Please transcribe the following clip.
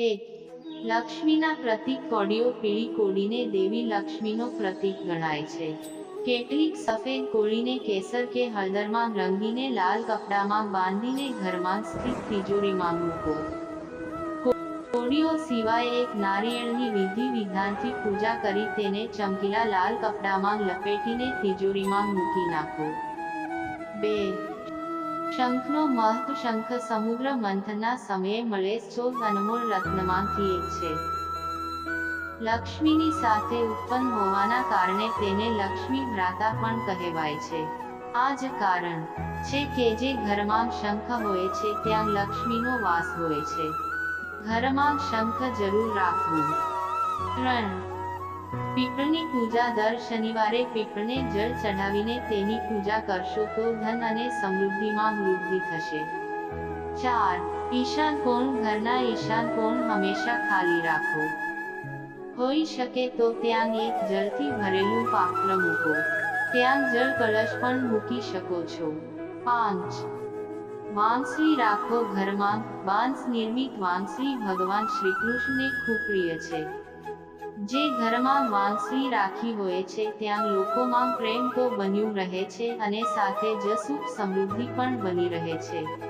એક લક્ષ્મીના પ્રતીક કોડીઓ પીળી કોળીને દેવી લક્ષ્મીનો પ્રતીક ગણાય છે. કેટલીક સફેદ કોળીને કેસર કે હળદરમાં રંગીને લાલ કપડામાં બાંધીને ઘરમાં સ્થિત તિજોરીમાં મૂકો. કોળીઓ સિવાય એક નારિયેળની વિધિ વિધાનથી પૂજા કરી તેને ચમકીલા લાલ કપડામાં લપેટીને તિજોરીમાં મૂકી નાખો. બે. શંખનો મહત્વ શંખ સમુદ્ર મંથનના સમયે મળે ચૌદ અનમોલ રત્નમાંથી એક છે. લક્ષ્મીની સાથે ઉત્પન્ન હોવાના કારણે તેને લક્ષ્મી ભ્રાતા પણ કહેવાય છે. આ જ કારણ છે કે જે ઘરમાં શંખ હોય છે, ત્યાં લક્ષ્મીનો વાસ હોય છે. ઘરમાં શંખ જરૂર રાખવું. ત્રણ પીપળની પૂજા દર શનિવારે પીપળને જળ ચઢાવીને તેની પૂજા કરશો તો ધન અને સમૃદ્ધિમાં વૃદ્ધિ થશે. ચાર, ઈશાન કોણ ઘરના ઈશાન કોણ હંમેશા ખાલી રાખો. હોઈ શકે તો ત્યાં એક જળથી ભરેલું પાત્ર મૂકો. ત્યાં જળ કળશ પણ મૂકી શકો છો. પાંચ, વાંસળી રાખો ઘરમાં. બાંસ નિર્મિત વાંસળી ભગવાન શ્રી કૃષ્ણને ખૂબ પ્રિય છે. જે ઘરમાં વાંસળી રાખી હોય છે, ત્યાં લોકોમાં પ્રેમ તો બન્યું રહે છે અને સાથે જ સુખ સમૃદ્ધિ પણ બની રહે છે.